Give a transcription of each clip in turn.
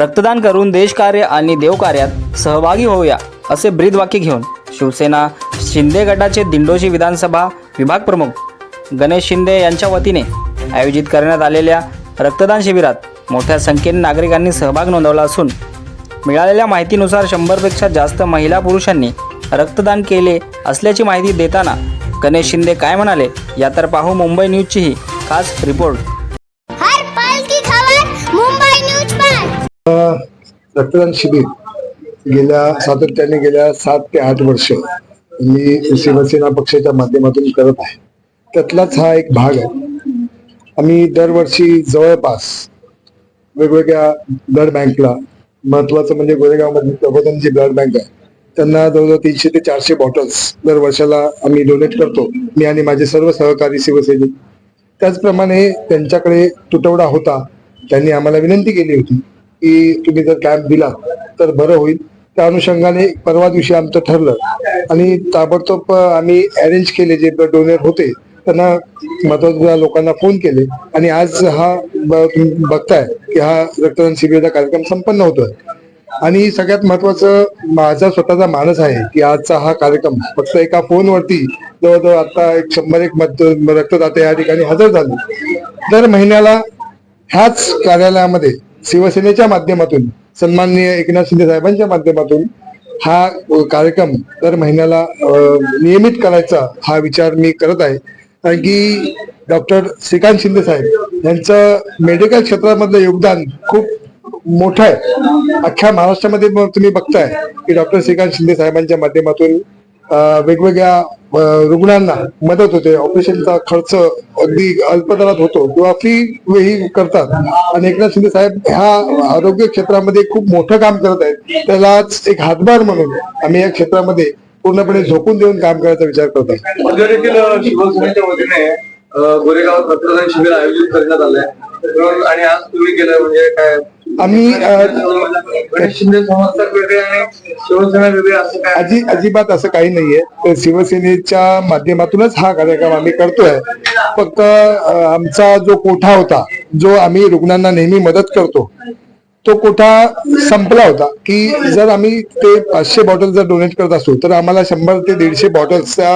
रक्तदान करून देशकार्य आणि देवकार्यात सहभागी होऊया असे ब्रीदवाक्य घेऊन शिवसेना शिंदे गटाचे दिंडोशी विधानसभा विभाग प्रमुख गणेश शिंदे यांच्या वतीने आयोजित करण्यात आलेल्या रक्तदान शिबिरात मोठ्या संख्येने नागरिकांनी सहभाग नोंदवला असून मिळालेल्या माहितीनुसार शंभरपेक्षा जास्त महिला पुरुषांनी रक्तदान केले असल्याची माहिती देताना गणेश शिंदे काय म्हणाले या तर पाहू मुंबई न्यूजचीही खास रिपोर्ट. रक्तदान शिबिर गेल्या सातत्याने गेल्या सात ते आठ वर्ष मी शिवसेना पक्षाच्या माध्यमातून करत आहे. त्यातलाच हा एक भाग आहे. आम्ही दरवर्षी जवळपास वेगवेगळ्या ब्लड बँकला महत्वाचं म्हणजे गोरेगावमधील प्रबोधन जी ब्लड बँक आहे त्यांना जवळजवळ तीनशे ते चारशे बॉटल्स दर वर्षाला आम्ही डोनेट करतो मी आणि माझे सर्व सहकारी शिवसैनिक त्याचप्रमाणे त्यांच्याकडे तुटवडा होता त्यांनी आम्हाला विनंती केली होती की तुम्ही जर कॅम्प दिला तर बरं होईल. त्या अनुषंगाने परवा दिवशी आमचं ठरलं. आणि ताबडतोब आम्ही अरेंज केले जे डोनेट होते त्यांना महत्त्वाच्या लोकांना फोन केले. आणि आज हा बघताय की हा रक्तदान शिबिराचा कार्यक्रम संपन्न होतोय. आणि सगळ्यात महत्वाचं माझा स्वतःचा मानस आहे की आजचा हा कार्यक्रम फक्त एका फोनवरती जवळजवळ आता एक शंभर एक मत रक्तदाते या ठिकाणी हजर झाले. दर महिन्याला ह्याच कार्यालयामध्ये शिवसेनेच्या माध्यमातून सन्माननीय एकनाथ शिंदे साहेबांच्या माध्यमातून हा कार्यक्रम दर महिन्याला नियमित करायचा हा विचार मी करत आहे. कारण की डॉक्टर श्रीकांत शिंदे साहेब यांचं मेडिकल क्षेत्रामधलं योगदान खूप मोठं आहे. अख्ख्या महाराष्ट्रामध्ये तुम्ही बघताय की डॉक्टर श्रीकांत शिंदे साहेबांच्या माध्यमातून वेगवेगळ्या रुग्णांना मदत होते. ऑपरेशनचा खर्च अगदी अल्पदरात होतो किंवा फ्री ही करतात. आणि एकनाथ शिंदे साहेब ह्या आरोग्य क्षेत्रामध्ये खूप मोठं काम करत आहेत. त्यालाच एक हातभार म्हणून आम्ही या क्षेत्रामध्ये पूर्णपणे झोकून देऊन काम करायचा विचार करतो शिवसेनेच्या वतीने गोरेगावात रक्तदान शिबिर आयोजित करण्यात आलंय. आणि आज तुम्ही केलं म्हणजे काय? आम्ही गणेश शिंदे समर्थक वेगळे आणि शिवसेना वेगळे असं काय? अजि अजिबात असं काही नाहीये. तर शिवसेनेच्या माध्यमातूनच हा कार्यक्रम आम्ही करतोय. फक्त आमचा जो कोठा होता जो आम्ही रुग्णांना नेहमी मदत करतो तो कोठा संपला होता की जर आम्ही ते पाचशे बॉटल जर डोनेट करत असू तर आम्हाला शंभर ते दीडशे बॉटल्स त्या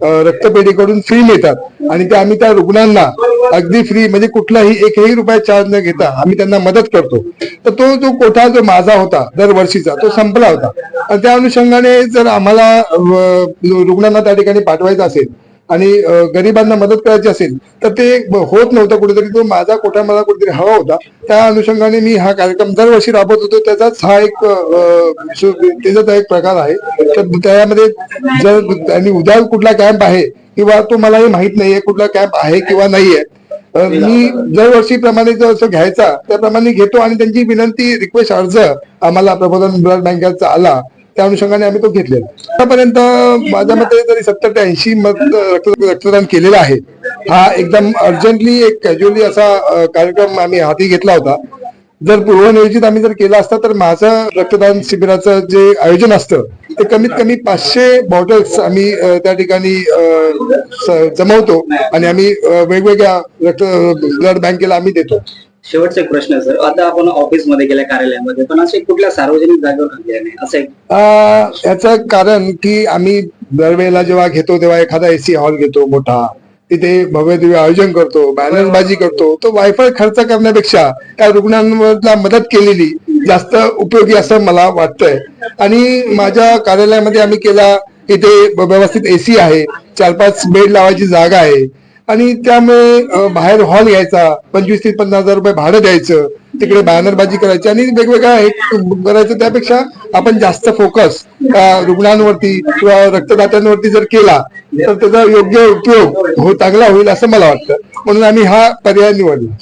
अ, रक्तपेढीकडून फ्री मिळतात. आणि त्या आम्ही त्या रुग्णांना अगदी फ्री म्हणजे कुठलाही एकही रुपया चार्ज न घेता आम्ही त्यांना मदत करतो. तर तो जो कोठा जो माझा होता दरवर्षीचा तो संपला होता. आणि त्या अनुषंगाने जर आम्हाला रुग्णांना त्या ठिकाणी पाठवायचा असेल आणि गरिबांना मदत करायची असेल तर ते होत नव्हतं कुठेतरी. तो माझा कोठा मला कुठेतरी हवा होता. त्या अनुषंगाने मी हा कार्यक्रम दरवर्षी राबवत होतो. त्याचाच हा एक त्याचाच एक प्रकार आहे. तर त्यामध्ये जर आणि उद्या कुठला कॅम्प आहे किंवा तो मलाही माहीत नाहीये कुठला कॅम्प आहे किंवा नाहीये. मी मी दरवर्षीप्रमाणे जो असं घ्यायचा त्याप्रमाणे घेतो आणि त्यांची विनंती रिक्वेस्ट अर्ज आम्हाला प्रबोधन ब्लड बँकेचा आला. त्या अनुषंगाने आम्ही तो घेतलेला आतापर्यंत माझ्या मते तरी सत्तर ते ऐंशी मत रक्तदान केलेलं आहे. हा एकदम अर्जंटली एक कॅज्युअली असा कार्यक्रम आम्ही हाती घेतला होता. जर पूर्वनियोजित आम्ही जर केला असता तर माझं रक्तदान शिबिराचं जे आयोजन असतं ते कमीत कमी पाचशे बॉटल्स आम्ही त्या ठिकाणी जमवतो आणि आम्ही वेगवेगळ्या रक्त ब्लड बँकेला आम्ही देतो. शेवटचा एक प्रश्न सर. आता आपण ऑफिसमध्ये गेल्या कार्यालयामध्ये पण असे कुठल्या सार्वजनिक जागेवर नाही? असं एक याचं कारण की आम्ही दरवेळेला जेव्हा घेतो तेव्हा एखादा एसी हॉल घेतो मोठा. तिथे भव्य दिव्य आयोजन करतो बॅनरबाजी करतो. तो वायफाय खर्च करण्यापेक्षा त्या रुग्णांना मदत केलेली जास्त उपयोगी असं मला वाटतंय. आणि माझ्या कार्यालयामध्ये आम्ही केला इथे व्यवस्थित एसी आहे. चार पाच बेड लावायची जागा आहे. आणि त्यामुळे बाहेर हॉल यायचा पंचवीस ते पन्नास हजार रुपये भाडं द्यायचं तिकडे बॅनरबाजी करायची आणि वेगवेगळ्या हे करायचं त्यापेक्षा आपण जास्त फोकस रुग्णांवरती किंवा रक्तदात्यांवरती जर केला तर त्याचा योग्य उपयोग हो चांगला होईल असं मला वाटतं. म्हणून आम्ही हा पर्याय निवडला.